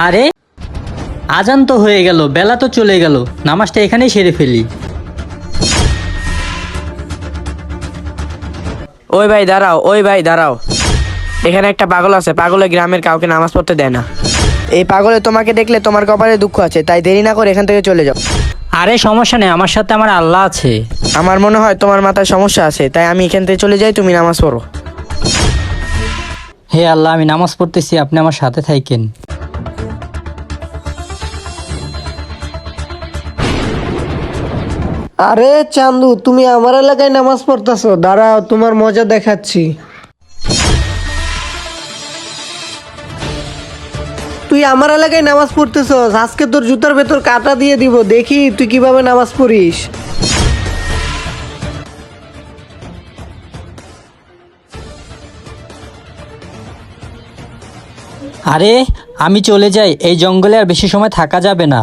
আরে আজান তো হয়ে গেল বেলা তো চলে গেল নামাজটা এখানেই সেরে ফেলি। ওই ভাই দাঁড়াও ওই ভাই দাঁড়াও। এখানে একটা পাগল আছে পাগলে গ্রামের কাউকে নামাজ পড়তে দেয় না। এই পাগলে তোমাকে দেখলে তোমার কপালে দুঃখ আছে তাই দেরি না করে এখান থেকে চলে যাও। আরে সমস্যা নেই আমার সাথে আমার আল্লাহ আছে। আমার মনে হয় তোমার মাথায় সমস্যা আছে তাই আমি এখান থেকে চলে যাই তুমি নামাজ পড়ো। হে আল্লাহ আমি নামাজ পড়তেছি আপনি আমার সাথে থাকেন। আরে চান্দু, তুমি আমার এলাকায় নামাজ পড়তেছো। দাঁড়াও, তোমার মজা দেখাচ্ছি। তুই আমার এলাকায় নামাজ পড়তেছস, আজকে তোর জুতার ভেতর কাটা দিয়ে দিব, দেখি তুই কীভাবে নামাজ পড়িস। আরে, আমি চলে যাই, এই জঙ্গলে আর বেশি সময় থাকা যাবে না।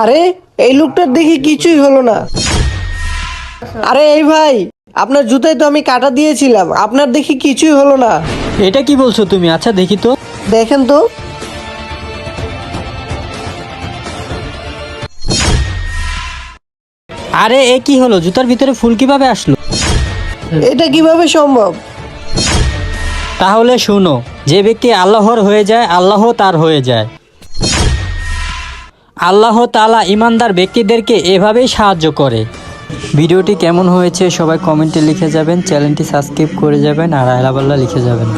আরে এই লোকটার দেখি কিছুই হলো না। আরে এই ভাই আপনার জুতায় তো আমি কাটা দিয়েছিলাম আপনার দেখি কিছুই হলো না। এটা কি বলছো তুমি? আচ্ছা দেখি তো। দেখেন তো। আরে এ কি হলো? জুতার ভিতরে ফুল কীভাবে আসলো? এটা কীভাবে সম্ভব? তাহলে শুনো যে ব্যক্তি আল্লাহর হয়ে যায় আল্লাহ তার হয়ে যায়। আল্লাহ তালা ইমানদার ব্যক্তিদেরকে এভাবেই সাহায্য করে। ভিডিওটি কেমন হয়েছে সবাই কমেন্টে লিখে যাবেন, চ্যানেলটি সাবস্ক্রাইব করে যাবেন আর আলাবাল্লাহ লিখে যাবেন।